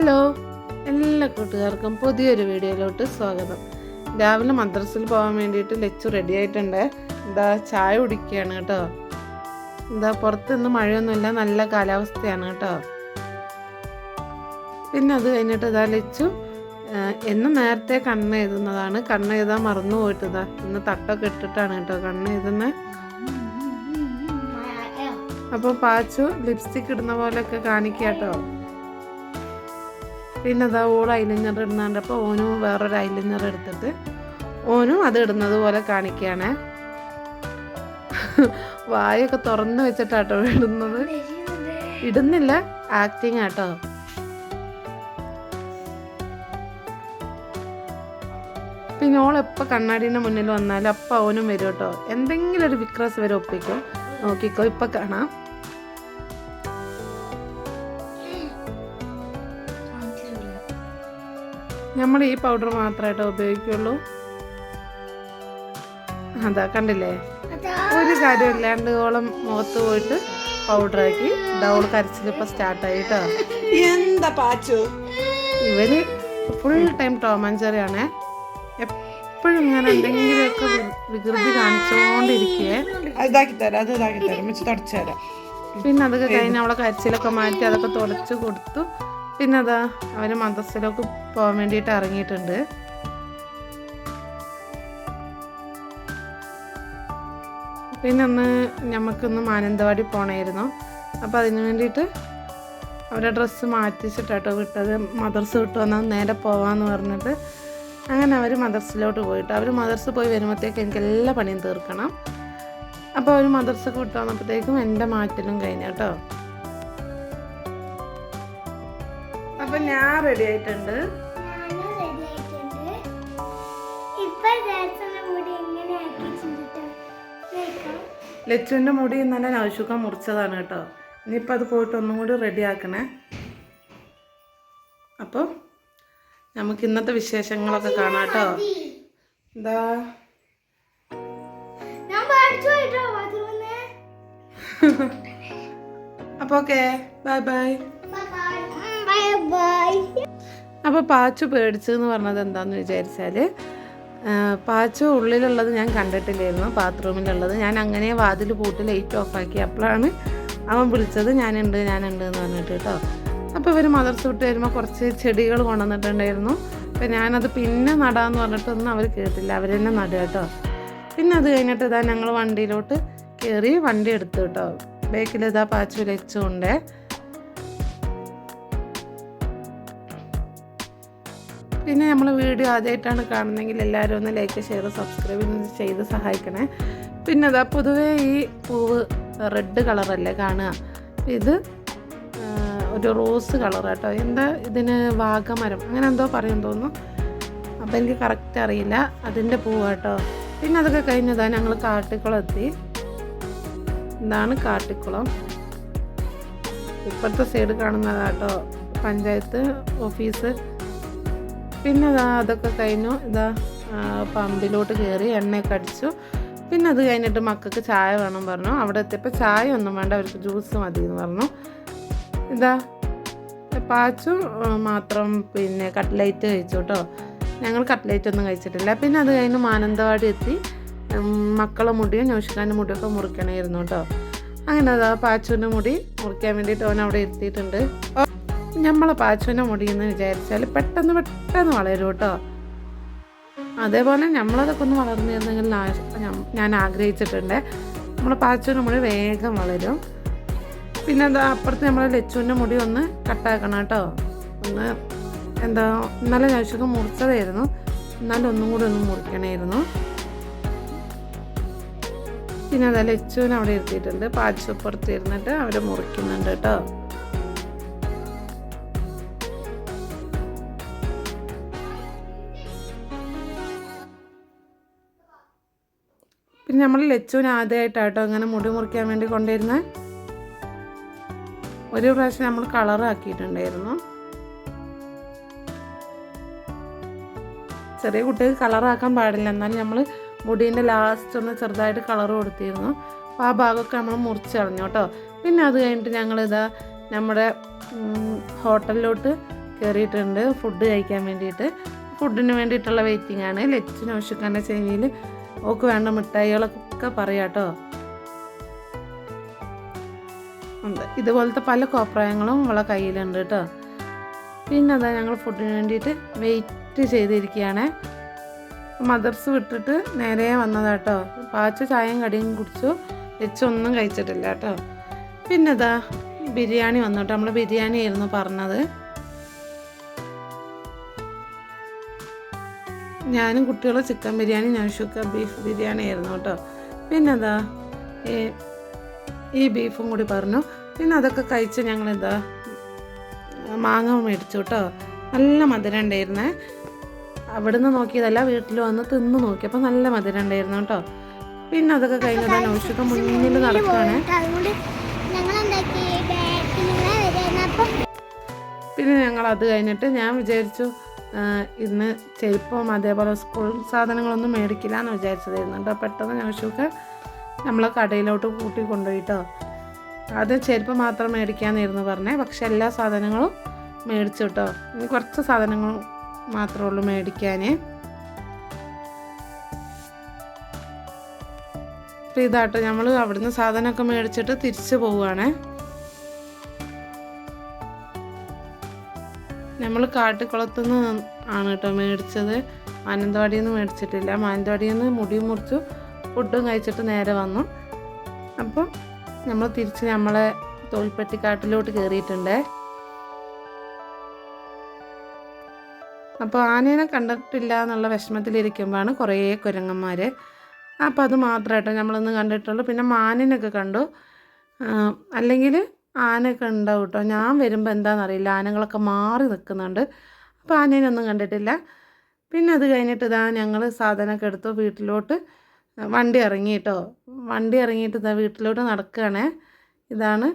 Hello. എല്ലാ കൂട്ടുകാർക്കും പുതിയൊരു വീഡിയോയിലോട്ട് സ്വാഗതം. രാവിലെ മദ്രസയിൽ പോകാൻ വേണ്ടിയിട്ട് ലച്ചു റെഡി ആയിട്ടുണ്ട്. എന്താ ചായ കുടിക്കുകയാണ് കേട്ടോ. എന്താ പുറത്തുനിന്ന് മഴയൊന്നുമില്ല നല്ല കാലാവസ്ഥയാണ് കേട്ടോ. പിന്നെ അത് കഴിഞ്ഞിട്ട് ഇതാ ലച്ചു എന്ന് നേരത്തെ കണ്ണ് എഴുതുന്നതാണ്. കണ്ണ് എഴുതാൻ മറന്നു പോയിട്ട് ഇതാ ഇന്ന് തട്ടൊക്കെ ഇട്ടിട്ടാണ് കേട്ടോ കണ്ണ് എഴുതുന്നത് അപ്പോൾ പാച്ചു ലിപ്സ്റ്റിക് ഇടുന്ന പോലെയൊക്കെ കാണിക്കുക കേട്ടോ. പിന്നെ അതാ ഓൾ ഐലൈനർ ഇടുന്നുണ്ടപ്പോൾ ഓനും വേറൊരു ഐലൈനർ എടുത്തിട്ട് ഓനും അത് ഇടുന്നത് പോലെ കാണിക്കുകയാണ് വായൊക്കെ തുറന്ന് വെച്ചിട്ടാട്ടോ ഇടുന്നത്. ഇടുന്നില്ല ആക്ടിങ് ആട്ടോ. പിന്നെ ഓൾ എപ്പോൾ കണ്ണാടീന്റെ മുന്നിൽ വന്നാലും അപ്പം അവനും വരും കേട്ടോ. എന്തെങ്കിലും ഒരു വിക്രസ് വരെ ഒപ്പിക്കും. നോക്കിക്കോ ഇപ്പം കാണാം. നമ്മൾ ഈ പൗഡർ മാത്രമായിട്ട് ഉപയോഗിക്കുള്ളൂ. അതാ കണ്ടില്ലേ? ഒരു കാര്യം ഇല്ലാണ്ട് ഓളം മുഖത്ത് പോയിട്ട് പൗഡർ ആക്കി ഡൗൾ കരച്ചിലിപ്പോൾ സ്റ്റാർട്ടായിട്ടോ എന്താ പാച്ചു? ഇവർ ഫുൾ ടൈം ടോമാഞ്ചറിയാണേ എപ്പോഴും ഇങ്ങനെ എന്തെങ്കിലുമൊക്കെ വികൃതി കാണിച്ചുകൊണ്ടിരിക്കേ അത് ഇതാക്കി തരാം അത് ഇതാക്കി തരാം. വെച്ച് തുടച്ചു തരാം. പിന്നെ അതൊക്കെ കഴിഞ്ഞ് അവളെ കരച്ചിലൊക്കെ മാറ്റി അതൊക്കെ തുടച്ചു കൊടുത്തു. പിന്നെ അതാ അവന് മദ്രസയിലേക്ക് പോകാൻ വേണ്ടിയിട്ട് ഇറങ്ങിയിട്ടുണ്ട്. പിന്നെ അന്ന് ഞമ്മക്കൊന്ന് മാനന്തവാടി പോണായിരുന്നു. അപ്പോൾ അതിന് വേണ്ടിയിട്ട് അവരുടെ ഡ്രസ്സ് മാറ്റിച്ചിട്ടാട്ടോ വിട്ടത്. മദർസ് വിട്ട് വന്നാൽ നേരെ പോകാമെന്ന് പറഞ്ഞിട്ട് അങ്ങനെ അവർ മദർസിലോട്ട് പോയിട്ട്. അവർ മദർസ് പോയി വരുമ്പോഴത്തേക്ക് എനിക്ക് എല്ലാ പണിയും തീർക്കണം. അപ്പോൾ അവർ മദർസൊക്കെ വിട്ട് വന്നപ്പോഴത്തേക്കും എന്റെ മാറ്റലും കഴിഞ്ഞു കേട്ടോ. അപ്പം ഞാൻ റെഡി ആയിട്ടുണ്ട്. ലച്ചുവിന്റെ മുടി ഇന്നലെ നൗഷുക്ക മുറിച്ചതാണ് കേട്ടോ. ഇനിയിപ്പോൾ അത് പോയിട്ട് ഒന്നും കൂടി റെഡി ആക്കണേ. അപ്പോൾ നമുക്ക് ഇന്നത്തെ വിശേഷങ്ങളൊക്കെ കാണാം കേട്ടോ. എന്താ? അപ്പോൾ ഓക്കെ ബൈ ബൈ അപ്പോൾ പാച്ചു പേടിച്ചതെന്ന് പറഞ്ഞത് എന്താണെന്ന് വിചാരിച്ചാൽ പാച്ചു ഉള്ളിലുള്ളത് ഞാൻ കണ്ടിട്ടില്ലായിരുന്നു ബാത്റൂമിലുള്ളത്. ഞാൻ അങ്ങനെ വാതിൽ പൂട്ടി ലൈറ്റ് ഓഫാക്കി അപ്പോഴാണ് അവൻ വിളിച്ചത് ഞാനുണ്ട് ഞാനുണ്ട് എന്ന് പറഞ്ഞിട്ട് കേട്ടോ. അപ്പോൾ ഇവർ മദർസ് വിട്ട് വരുമ്പോൾ കുറച്ച് ചെടികൾ കൊണ്ടുവന്നിട്ടുണ്ടായിരുന്നു. അപ്പോൾ ഞാനത് പിന്നെ നടാന്ന് പറഞ്ഞിട്ടൊന്നും അവർ കേട്ടില്ല. അവർ തന്നെ നടുക കേട്ടോ. പിന്നെ അത് കഴിഞ്ഞിട്ട് ഇതാ ഞങ്ങൾ വണ്ടിയിലോട്ട് കയറി വണ്ടി എടുത്തു കേട്ടോ. ബേക്കിൽ ഇതാ പാച്ചു ലച്ചുണ്ടേ. പിന്നെ നമ്മൾ വീഡിയോ ആദ്യമായിട്ടാണ് കാണുന്നതെങ്കിൽ എല്ലാവരും ഒന്ന് ലൈക്ക് ഷെയർ സബ്സ്ക്രൈബ് ചെയ്ത് സഹായിക്കണേ. പിന്നെ അതാ പൊതുവേ ഈ പൂവ് റെഡ് കളറല്ലേ കാണുക? ഇത് ഒരു റോസ് കളർ കേട്ടോ എന്താ ഇതിന് വാഗമരം? അങ്ങനെ എന്തോ പറയും തോന്നുന്നു. അപ്പം എനിക്ക് കറക്റ്റ് അറിയില്ല. അതിന്റെ പൂവ് കേട്ടോ പിന്നെ അതൊക്കെ കഴിഞ്ഞതാ ഞങ്ങൾ കാട്ടിക്കുളം എത്തി ഇതാണ് കാട്ടിക്കുളം. ഇപ്പോഴത്തെ സൈഡ് കാണുന്നതാട്ടോ പഞ്ചായത്ത് ഓഫീസ്. പിന്നെ ഇതാ അതൊക്കെ കഴിഞ്ഞു. ഇതാ പമ്പിലോട്ട് കയറി എണ്ണയൊക്കെ അടിച്ചു. പിന്നെ അത് കഴിഞ്ഞിട്ട് മക്കൾക്ക് ചായ വേണം പറഞ്ഞു. അവിടെ എത്തിയപ്പോൾ ചായ ഒന്നും വേണ്ട അവർക്ക് ജ്യൂസ് മതി എന്ന് പറഞ്ഞു. ഇതാ പാച്ചു മാത്രം പിന്നെ കട്ട്ലൈറ്റ് കഴിച്ചു കേട്ടോ. ഞങ്ങൾ കട്ട്ലൈറ്റ് ഒന്നും കഴിച്ചിട്ടില്ല. പിന്നെ അത് കഴിഞ്ഞ് മാനന്തവാടി എത്തി. മക്കളെ മുടിയും നൗഷിഖാന്റെ മുടിയൊക്കെ മുറിക്കണമായിരുന്നു കേട്ടോ. അങ്ങനെ അതാ പാച്ചുവിന്റെ മുടി മുറിക്കാൻ വേണ്ടിയിട്ട് അവൻ അവിടെ എത്തിയിട്ടുണ്ട്. നമ്മളെ പാച്ചുവിന്റെ മുടിയെന്ന് വിചാരിച്ചാൽ പെട്ടെന്ന് പെട്ടെന്ന് വളരും കേട്ടോ. അതേപോലെ നമ്മളതൊക്കെ ഒന്ന് വളർന്നിരുന്നെങ്കിൽ ഞാൻ- ആഗ്രഹിച്ചിട്ടുണ്ട്. നമ്മൾ പാച്ചുവിന്റെ മുടി വേഗം വളരും. പിന്നെ എന്താ അപ്പുറത്ത് നമ്മൾ ലച്ചുവിന്റെ മുടി ഒന്ന് കട്ടാക്കണം കേട്ടോ. ഒന്ന് എന്താ ഇന്നലെ ഞാഴ്ചക്ക് മുറിച്ചതായിരുന്നു. എന്നാലും ഒന്നും കൂടി ഒന്ന് മുറിക്കണമായിരുന്നു പിന്നെ അതായത് ലച്ചുവിനെ അവിടെ ഇരുത്തിയിട്ടുണ്ട്. പാച്ചപ്പുറത്ത് ഇരുന്നിട്ട് അവർ മുറിക്കുന്നുണ്ട് കേട്ടോ. പിന്നെ നമ്മൾ ലച്ചുവിന് ആദ്യമായിട്ടാട്ടോ അങ്ങനെ മുടി മുറിക്കാൻ വേണ്ടി കൊണ്ടുവരുന്നത് ഒരു പ്രാവശ്യം നമ്മൾ കളർ ആക്കിയിട്ടുണ്ടായിരുന്നു. ചെറിയ കുട്ടികൾക്ക് കളറാക്കാൻ പാടില്ല. എന്നാലും നമ്മൾ മുടീന്റെ ലാസ്റ്റ് ഒന്ന് ചെറുതായിട്ട് കളർ കൊടുത്തിരുന്നു. അപ്പോൾ ആ ഭാഗമൊക്കെ നമ്മൾ മുറിച്ച് കളഞ്ഞു കേട്ടോ. പിന്നെ അത് കഴിഞ്ഞിട്ട് ഞങ്ങളിതാ നമ്മുടെ ഹോട്ടലിലോട്ട് കയറിയിട്ടുണ്ട് ഫുഡ് കഴിക്കാൻ വേണ്ടിയിട്ട്. ഫുഡിന് വേണ്ടിയിട്ടുള്ള വെയിറ്റിംഗ് ആണ്. ലച്ചിന് ഓഷിക്കാന്റെ ചെവിയിൽ ഓക്ക് വേണ്ട മിഠായികളൊക്കെ പറയാം കേട്ടോ. ഉണ്ട്. ഇതുപോലത്തെ പല കോപ്രായങ്ങളും അവളെ കയ്യിലുണ്ട് കേട്ടോ. പിന്നെ അതാ ഞങ്ങൾ ഫുഡിന് വേണ്ടിയിട്ട് വെയിറ്റ് ചെയ്തിരിക്കുകയാണ്. മദർസ് വിട്ടിട്ട് നേരെ വന്നതാട്ടോ പാച്ച ചായയും കടിയും കുടിച്ചു. വെച്ചൊന്നും കഴിച്ചിട്ടില്ല കേട്ടോ. പിന്നെ അതാ ബിരിയാണി വന്നു കേട്ടോ. നമ്മൾ ബിരിയാണി ആയിരുന്നു പറഞ്ഞത്. ഞാനും കുട്ടികളും ചിക്കൻ ബിരിയാണി നൗഷുക്ക ബീഫ് ബിരിയാണി ആയിരുന്നു കേട്ടോ. പിന്നെ എന്താ ഈ ഈ ബീഫും കൂടി പറഞ്ഞു. പിന്നെ അതൊക്കെ കഴിച്ച് എന്താ മാങ്ങ മേടിച്ചു കേട്ടോ. നല്ല മധുരം ഉണ്ടായിരുന്നേ. അവിടുന്ന് നോക്കിയതല്ല വീട്ടിൽ വന്ന് തിന്ന് നോക്കി. നോക്കിയപ്പോൾ നല്ല മധുരം ഉണ്ടായിരുന്നു കേട്ടോ. പിന്നെ അതൊക്കെ കഴിഞ്ഞതാണ് നൗഷുക്ക മുന്നിൽ നടക്കുകയാണ് പിന്നെ ഞങ്ങൾ അത് കഴിഞ്ഞിട്ട് ഞാൻ വിചാരിച്ചു ഇന്ന് ചെരുപ്പും അതേപോലെ സ്കൂൾ സാധനങ്ങളൊന്നും മേടിക്കില്ല എന്ന് വിചാരിച്ചതായിരുന്നു കേട്ടോ പെട്ടെന്ന് ഞങ്ങൾക്ക് നമ്മളെ കടയിലോട്ട് കൂട്ടി കൊണ്ടുപോയിട്ടോ. അത് ചെരുപ്പ് മാത്രം മേടിക്കാമെന്നായിരുന്നു പറഞ്ഞേ. പക്ഷെ എല്ലാ സാധനങ്ങളും മേടിച്ചു കേട്ടോ. ഇനി കുറച്ച് സാധനങ്ങൾ മാത്രമേ ഉള്ളൂ അപ്പോൾ ഇതാട്ടോ. നമ്മൾ അവിടുന്ന് സാധനമൊക്കെ മേടിച്ചിട്ട് തിരിച്ചു പോവുകയാണേ. നമ്മൾ കാട്ടിക്കുളത്തുനിന്ന് ആണ് കേട്ടോ മേടിച്ചത്. മാനന്തവാടിയിൽ നിന്ന് മേടിച്ചിട്ടില്ല. മാനന്തവാടിയിൽ നിന്ന് മുടി മുറിച്ചു ഫുഡും കഴിച്ചിട്ട് നേരെ വന്നു. അപ്പോൾ നമ്മൾ തിരിച്ച് നമ്മളെ തോൽപ്പെട്ടിക്കാട്ടിലോട്ട് കയറിയിട്ടുണ്ട് അപ്പോൾ ആനേനെ കണ്ടിട്ടില്ല എന്നുള്ള വിഷമത്തിലിരിക്കുമ്പോഴാണ് കുറേ കുരങ്ങന്മാർ അപ്പോൾ അത് മാത്രമായിട്ടോ നമ്മളൊന്ന് കണ്ടിട്ടുള്ളൂ. പിന്നെ മാനിനൊക്കെ കണ്ടു. അല്ലെങ്കിൽ ആനയൊക്കെ ഉണ്ടാവും കേട്ടോ ഞാൻ വരുമ്പോൾ എന്താണെന്നറിയില്ല ആനകളൊക്കെ മാറി നിൽക്കുന്നുണ്ട് അപ്പോൾ ആനേനൊന്നും കണ്ടിട്ടില്ല. പിന്നെ അത് കഴിഞ്ഞിട്ട് ഇതാ ഞങ്ങൾ സാധനമൊക്കെ എടുത്തു വീട്ടിലോട്ട് വണ്ടി ഇറങ്ങി കേട്ടോ വണ്ടി ഇറങ്ങിയിട്ട് ഇതാ വീട്ടിലോട്ട് നടക്കുകയാണേ. ഇതാണ്